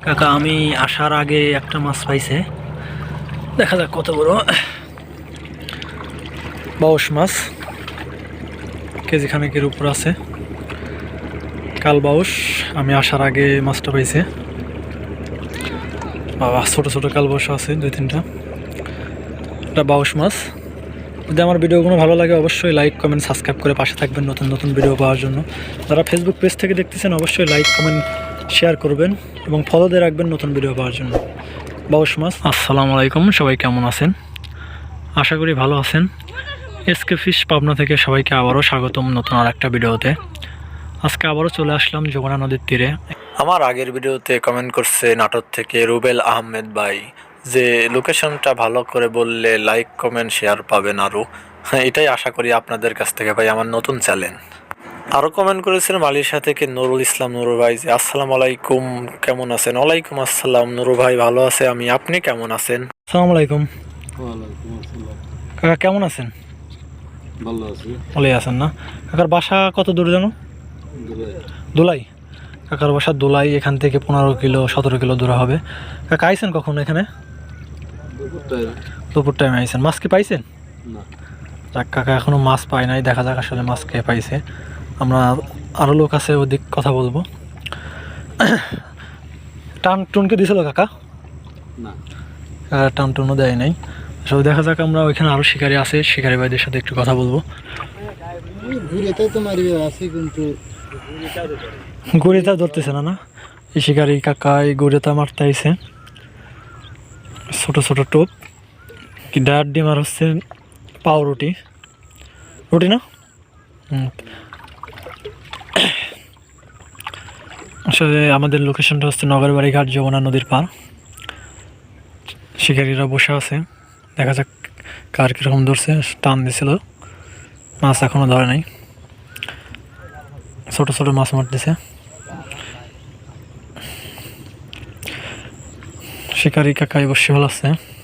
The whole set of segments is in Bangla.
কাকা, আমি আসার আগে একটা মাছ পাইছে। দেখা যাক কত বড়। বাউশ মাছ কেজি খানেকের উপর আছে। কাল বাউশ, আমি আসার আগে মাছটা পাইছে। বাবা, ছোট ছোট কাল বাউশ আছে, দুই তিনটা। এটা বাউশ মাছ। যদি আমার ভিডিওগুলো ভালো লাগে, অবশ্যই লাইক, কমেন্ট, সাবস্ক্রাইব করে পাশে থাকবেন নতুন নতুন ভিডিও পাওয়ার জন্য। যারা ফেসবুক পেজ থেকে দেখতেছেন, অবশ্যই লাইক, কমেন্ট শেয়ার করবেন এবং ফলো দিয়ে রাখবেন নতুন ভিডিও পাওয়ার জন্য। বাউশ মাছ আসসালামু আলাইকুম সবাই কেমন আছেন? আশা করি ভালো আছেন। এসকে ফিশ পাবনা থেকে সবাইকে আবারও স্বাগতম নতুন আর একটা ভিডিওতে। আজকে আবারও চলে আসলাম যমুনা নদীর তীরে। আমার আগের ভিডিওতে কমেন্ট করছে নাটক থেকে রুবেল আহমেদ ভাই যে লোকেশনটা ভালো করে বললে লাইক কমেন্ট শেয়ার পাবেন আরও হ্যাঁ এটাই আশা করি আপনাদের কাছ থেকে ভাই আমার নতুন চ্যানেল আরও কমেন্ট করেছিলেন মালয়েশিয়া থেকে নুরুল ইসলাম নুরু ভাই? যে আসসালামু আলাইকুম কেমন আছেন? ওয়ালাইকুম আসসালাম নুরু ভাই ভালো আছে আমি আপনি কেমন আছেন? আসসালামু আলাইকুম। ওয়ালাইকুম কাকা কেমন আছেন? ভালো আছি। ভালোই আছেন না। কাকার বাসা কত দূর জানো? দোলাই। কাকার বাসা দোলাই এখান থেকে পনেরো কিলো সতেরো কিলো দূরে হবে। কাকা আইছেন কখন এখানে? দুপুর টাইমে আইছেন। মাছ কি পাইছেন? না। যাক কাকা এখনও মাছ পায় নাই। দেখা যাক আসলে মাছ কে পাইছে। আমরা আরও লোক আছে ওদিক কথা বলব। টান টুনকে দিছিল কাকা? না। টান টুনও দেয় নাই। আসলে দেখা যাক আমরা ওইখানে আরও শিকারি আছে শিকারি ভাইদের সাথে একটু কথা বলব। গড়িতা ধরতেছে না না? এই শিকারি কাকা এই গড়িতা মারতে আইছে। ছোট ছোট টোপ। কি ডায়ার ডিম আর হচ্ছে পাও রুটি রুটি না? হুম। আসলে আমাদের লোকেশনটা হচ্ছে নগরবাড়ি ঘাট যমুনা নদীর পার শিকারীরা বসে আছে। দেখা যাক কার কীরকম ধরছে, টান দিছিল। মাছ এখনও ধরে নাই। ছোটো ছোটো মাছ মারতেছে। শিকারি কাকাই বসে ভালো আছে।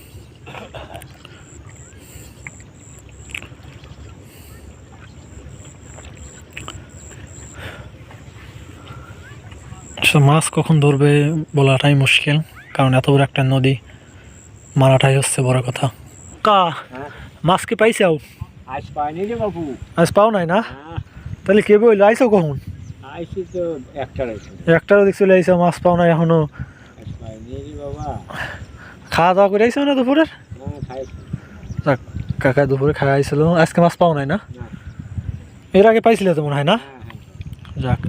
আসলে মাছ কখন ধরবে বলাটাই মুশকিল কারণ এত বড় একটা নদী মারাটাই হচ্ছে বড় কথা। কা মাছ কি পাইছাও আজ পাইনি রে বাবু। আজ পাও নাই না? তাহলে কে বইল আইসো কখন? আইসি তো একটা রয়েছে একটারও দেখছিল আইসো মাছ পাও নাই এখনও। খাওয়া দাওয়া করে আইসো না দুপুরের? যাক কাকা দুপুরে খাওয়া আইছিল। আজকে মাছ পাও নাই না? না। এর আগে পাইছিলে তো মনে হয় না? হ্যাঁ হ্যাঁ। যাক।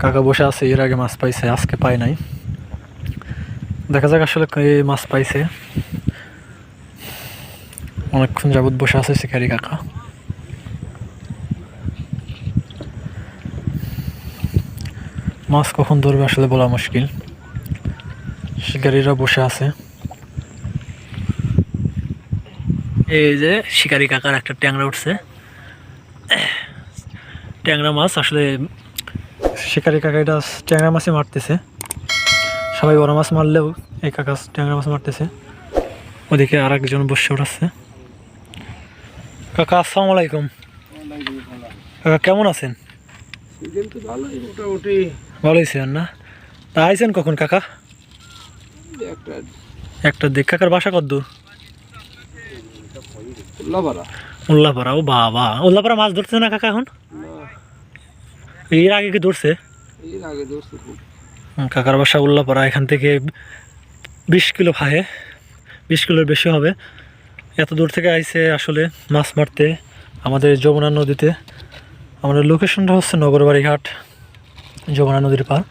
কাকা বসে আছে, এর আগে মাছ পাইছে, আজকে পাই নাই। দেখা যাক আসলে মাছ পাইছে। অনেকক্ষণ যাবত বসে আছে শিকারি কাকা। মাছ কখন ধরবে আসলে বলা মুশকিল। শিকারীরা বসে আছে। এই যে শিকারি কাকার একটা ট্যাংরা উঠছে। ট্যাংরা মাছ আসলে শিকারি কাকা এটা ট্যাংরা মাছই মারতেছে। সবাই বড় মাছ মারলেও এই কাকা ট্যাংরা মাছ মারতেছে। ওদিকে আর একজন বসে উঠাচ্ছে। কাকা আসসালামু আলাইকুম। কাকা কেমন আছেন? ভালোই ছিলেন না? তা আইছেন কখন কাকা? একটা। একটা দেখ কাকার বাসা কত দূর? উল্লাপাড়া ও বাবা। উল্লাপাড়া মাছ ধরছে না কাকা এখন? এর আগে কি ধরছে? এর আগে দোস্ত কাকার বাসা উল্লাপাড়া এখান থেকে বিশ কিলো ফাহে বিশ কিলোর বেশি হবে। এত দূর থেকে আইছে আসলে মাছ মারতে আমাদের যমুনা নদীতে। আমাদের লোকেশনটা হচ্ছে নগরবাড়ি ঘাট যমুনা নদীর পার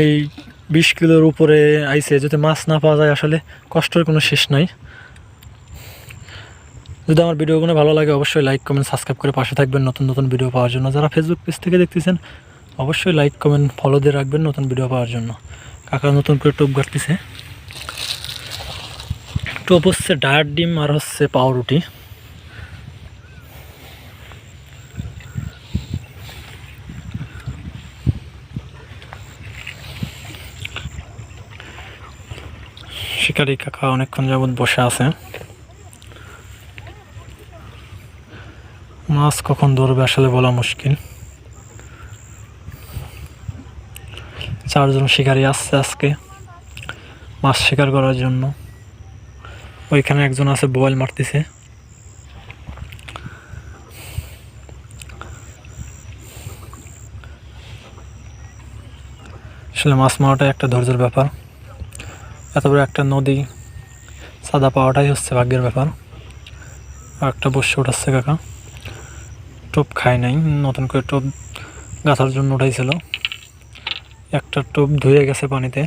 এই বিশ কিলোর উপরে আইছে যদি মাছ না পাওয়া যায় আসলে কষ্টের কোনো শেষ নাই। যদি আমার ভিডিওগুলো ভালো লাগে, অবশ্যই লাইক কমেন্ট সাবস্ক্রাইব করে পাশে থাকবেন নতুন নতুন ভিডিও পাওয়ার জন্য। যারা ফেসবুক পেজ থেকে দেখতেছেন, অবশ্যই লাইক কমেন্ট ফলো দিয়ে রাখবেন নতুন ভিডিও পাওয়ার জন্য। কাকা নতুন করে টোপ কাটতেছে টোপ হচ্ছে ডায়ার ডিম আর হচ্ছে পাউরুটি। শিকারি কাকা অনেকক্ষণ যাবৎ বসে আছে। মাছ কখন ধরবে আসলে বলা মুশকিল। চারজন শিকারী আসছে আজকে, মাছ শিকার করার জন্য। ওইখানে একজন আছে, বোয়াল মারতেছে। আসলে মাছ মারাটাই একটা ধৈর্যের ব্যাপার। এত বড় একটা নদী, সাদা পাওয়াটাই হচ্ছে ভাগ্যের ব্যাপার। আর একটা বসে উঠাচ্ছে কাকা। টোপ খায় নাই, নতুন করে টোপ গাঁথার জন্য উঠাইছিল। একটা টোপ ধুয়ে গেছে পানিতে।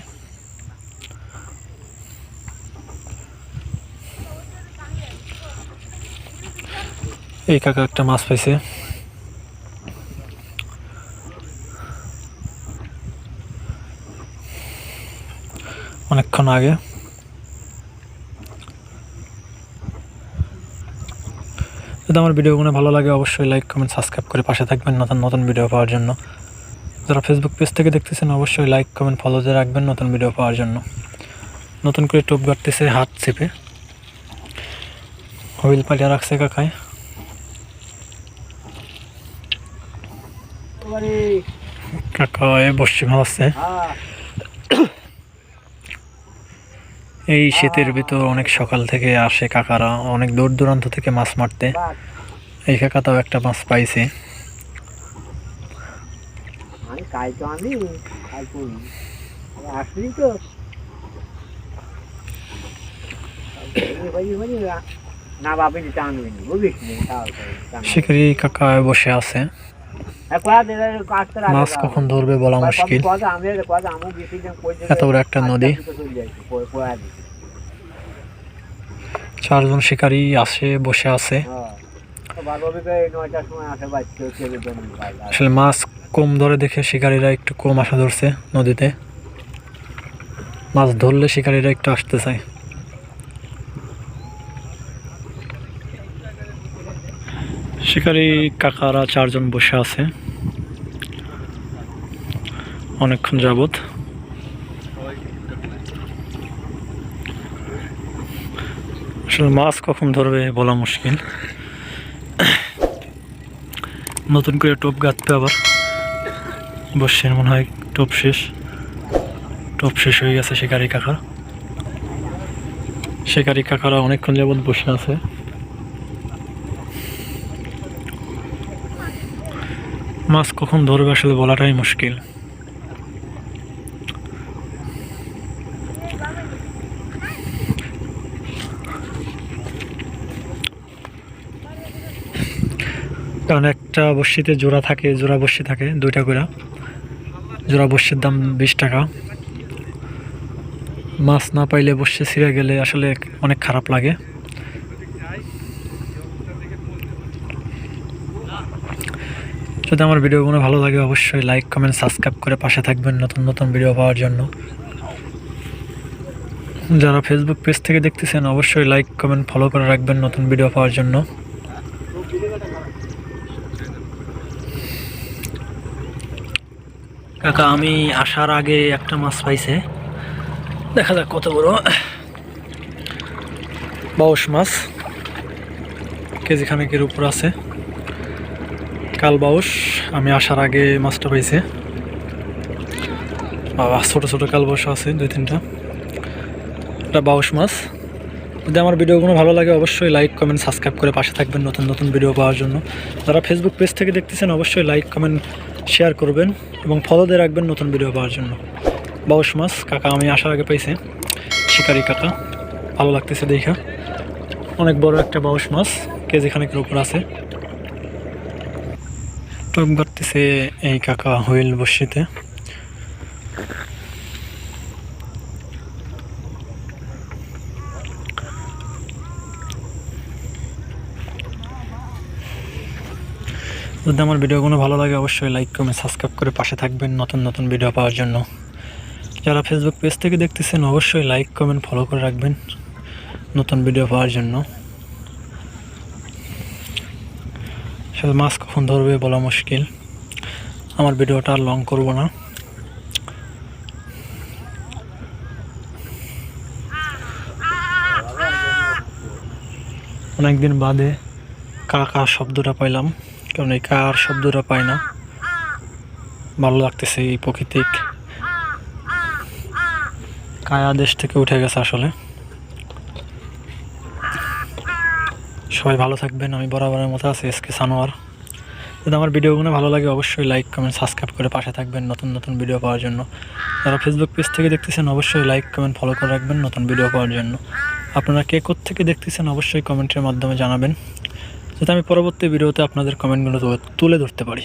এই কাকা একটা মাছ পাইছে। অনেকক্ষণ আগে যদি আমার ভিডিওগুলো ভালো লাগে অবশ্যই লাইক কমেন্ট সাবস্ক্রাইব করে পাশে থাকবেন নতুন নতুন ভিডিও পাওয়ার জন্য। যারা ফেসবুক পেজ থেকে দেখতেছেন অবশ্যই লাইক কমেন্ট ফলো দিয়ে রাখবেন নতুন ভিডিও পাওয়ার জন্য। নতুন করে টোপ গাড়তেছে হাত চেপে। হুইল পালিয়া রাখছে কাকায় কাকা এ বসছি ভাবছে এই শীতের ভিতর অনেক সকাল থেকে আসে কাকারা অনেক দূর দূরান্ত থেকে মাছ মারতে। এই কাকাটাও একটা মাছ পাইছে। শিকারি কাকা বসে আছে। মাছ কখন ধরবে বলা মুশকিল। এত বড় একটা নদী। চারজন শিকারি আসে, বসে আছে। আসলে মাছ কম ধরে দেখে শিকারীরা একটু কম আসা ধরছে নদীতে। মাছ ধরলে শিকারীরা একটু আসতে চায়। শিকারী কাকারা চারজন বসে আছে। অনেকক্ষণ যাবত আসলে মাছ কখন ধরবে বলা মুশকিল। নতুন করে টোপ গাঁথতে আবার। বসছেন মনে হয় টোপ শেষ। টোপ শেষ হয়ে গেছে শিকারি কাকা। শিকারি কাকারা অনেকক্ষণ যাবত বসে আছে। মাছ কখন ধরবে আসলে বলাটাই মুশকিল। কারণ একটা বড়শিতে জোড়া থাকে, জোড়া বড়শি থাকে, দুইটা করে জোড়া বড়শির দাম বিশ টাকা। মাছ না পাইলে বসে ছিঁড়ে গেলে আসলে অনেক খারাপ লাগে। যদি আমার ভিডিওগুলো ভালো লাগে, অবশ্যই লাইক কমেন্ট সাবস্ক্রাইব করে পাশে থাকবেন নতুন নতুন ভিডিও পাওয়ার জন্য। যারা ফেসবুক পেজ থেকে দেখতেছেন, অবশ্যই লাইক কমেন্ট ফলো করে রাখবেন নতুন ভিডিও পাওয়ার জন্য। কাকা, আমি আসার আগে একটা মাছ পাইছে। দেখা যাক কত বড়। বাউশ মাছ কেজি খানেকের উপর আছে। কাল বাউস আমি আসার আগে মাছটা পাইছে ছোটো ছোটো কাল বাউস আছে, দুই তিনটা। এটা বাউস মাছ। যদি আমার ভিডিওগুলো ভালো লাগে, অবশ্যই লাইক কমেন্ট সাবস্ক্রাইব করে পাশে থাকবেন নতুন নতুন ভিডিও পাওয়ার জন্য। যারা ফেসবুক পেজ থেকে দেখতেছেন, অবশ্যই লাইক কমেন্ট শেয়ার করবেন এবং ফলো দিয়ে রাখবেন নতুন ভিডিও পাওয়ার জন্য। বাউস মাছ, কাকা আমি আসার আগে পাইছে। শিকারি কাকা, ভালো লাগতেছে দেখা। অনেক বড় একটা বাউস মাছ কেজি খানেকের উপর আছে। টোপ গাড়তেছে এই কাকা হুইল বসিতে। যদি আমার ভিডিওগুলো ভালো লাগে, অবশ্যই লাইক কমেন্ট সাবস্ক্রাইব করে পাশে থাকবেন নতুন নতুন ভিডিও পাওয়ার জন্য। যারা ফেসবুক পেজ থেকে দেখতেছেন, অবশ্যই লাইক কমেন্ট ফলো করে রাখবেন নতুন ভিডিও পাওয়ার জন্য। আসলে মাছ কখন ধরবে বলা মুশকিল। আমার ভিডিওটা আর লং করব না। অনেকদিন বাদে কাকা শব্দটা পাইলাম, কারণ এই কার শব্দটা পাই না। ভালো লাগতেছে এই প্রকৃতিক কায়া দেশ থেকে উঠে গেছে আসলে। সবাই ভালো থাকবেন, আমি বরাবরের মতো আছি এস কে সানোয়ার। যদি আমার ভিডিওগুলো ভালো লাগে, অবশ্যই লাইক কমেন্ট সাবস্ক্রাইব করে পাশে থাকবেন নতুন নতুন ভিডিও পাওয়ার জন্য। যারা ফেসবুক পেজ থেকে দেখতেছেন, অবশ্যই লাইক কমেন্ট ফলো করে রাখবেন নতুন ভিডিও পাওয়ার জন্য। আপনারা কে থেকে দেখতেছেন, অবশ্যই কমেন্টের মাধ্যমে জানাবেন। যাতে আমি পরবর্তী ভিডিওতে আপনাদের কমেন্টগুলো তুলে ধরতে পারি।